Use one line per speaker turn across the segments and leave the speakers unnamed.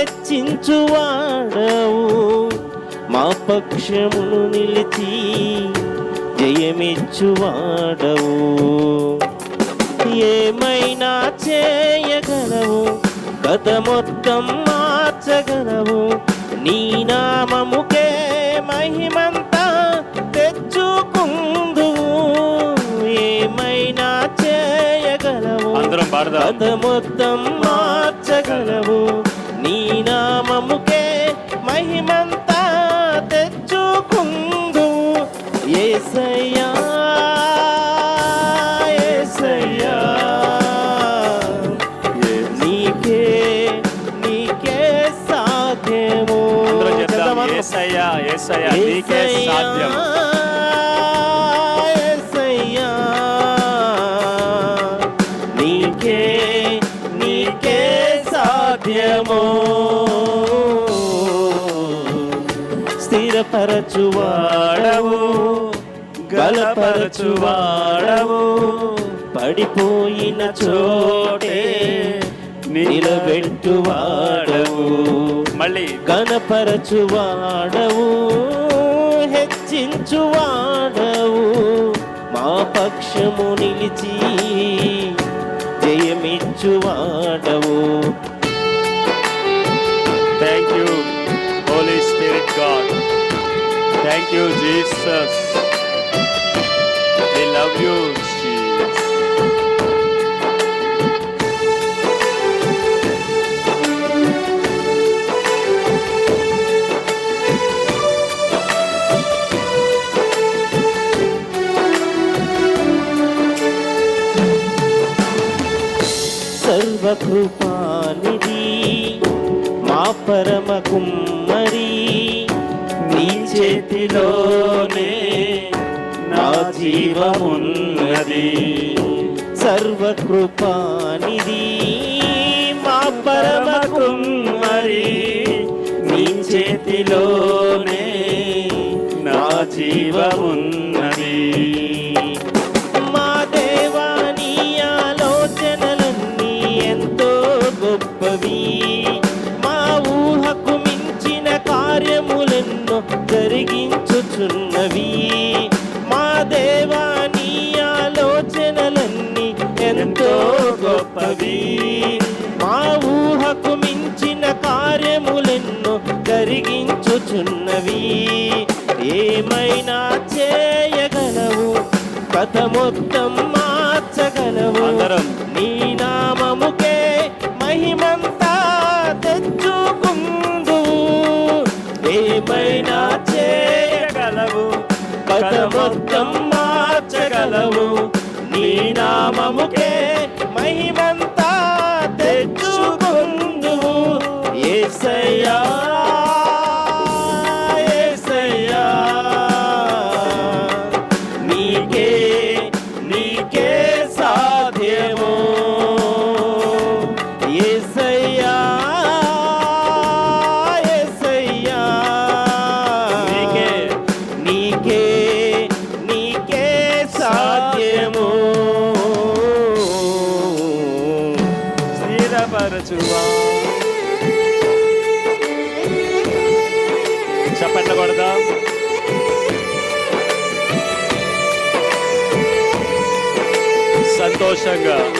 హెచ్చించువాడవు మా పక్షమును నిలిచి జయమిచ్చువాడవు. ఏమైనా చేయగలవు? కథ మొత్తం మార్చగలవు. నీ నామముకే మహిమంతా తెచ్చుకుందువు. ఏమైనా చేయగలవు? కథ మొత్తం నామముకే మహిమంతా తెచ్చుకుందు. ఏసయ్యా ఏసయ్యా. నీకే నీకే సాధ్యము.
అందరం చెప్దాం
చెప్దామా?
ఏసయ్యా ఏసయ్యా నీకే సాధ్యం
యేసయ్యా, నీకే నీకే సాధ్యము. స్థిరపరచువాడవు గలపరచువాడవు పడిపోయిన చోటే నిలబెట్టువాడవు
మళ్ళీ.
కనపరచువాడవు హెచ్చించువాడవు మా పక్షము నిలిచి జయమిచ్చువాడవు.
Thank you holy spirit God thank you Jesus we love you Jesus
సర్వకృపానిధి మా పరమ కుమ్మరి నీ చేతిలోనే నా జీవమున్నది. సర్వకృపానిది మా పరమ కుమ్మరి నీ చేతిలోనే నా జీవమున్నది. మా దేవాని ఆలోచనలన్నీ ఎంతో గొప్పవి. జరిగించుచున్నవి. ఏమైనా చేయగలవు? కథ మొత్తం మార్చగలవు. నీ నామముకే మహిమంతా తెచ్చుకుందు. ఏమైనా చేయగలవు? కథ మొత్తం మార్చగలవు. నీ నామముకే మహిమంతా తెచ్చుకుందు. ఏసయ్యా
చప్పట్లు కొడదాం సంతోషంగా.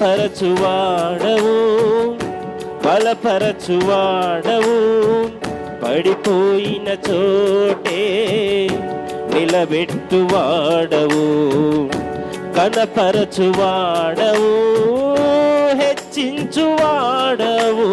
బలపరచువాడవు బలపరచువాడవు పడిపోయిన చోటే నిలబెట్టువాడవు కనపరచువాడవు హెచ్చించువాడవు.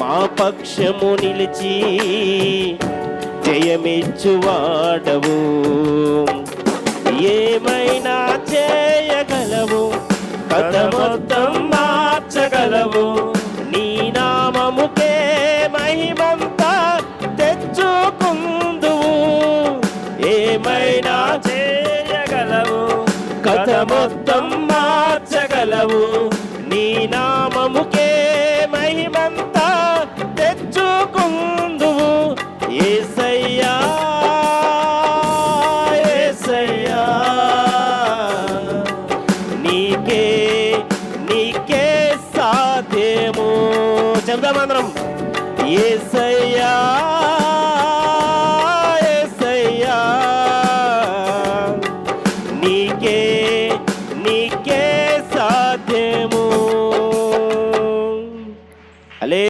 మా పక్షము నిలిచి జయమిచ్చువాడవు. ఏమైనా చే కథ మొత్తం సాధ్యము చెప్దామందరం ఏసయ్యా.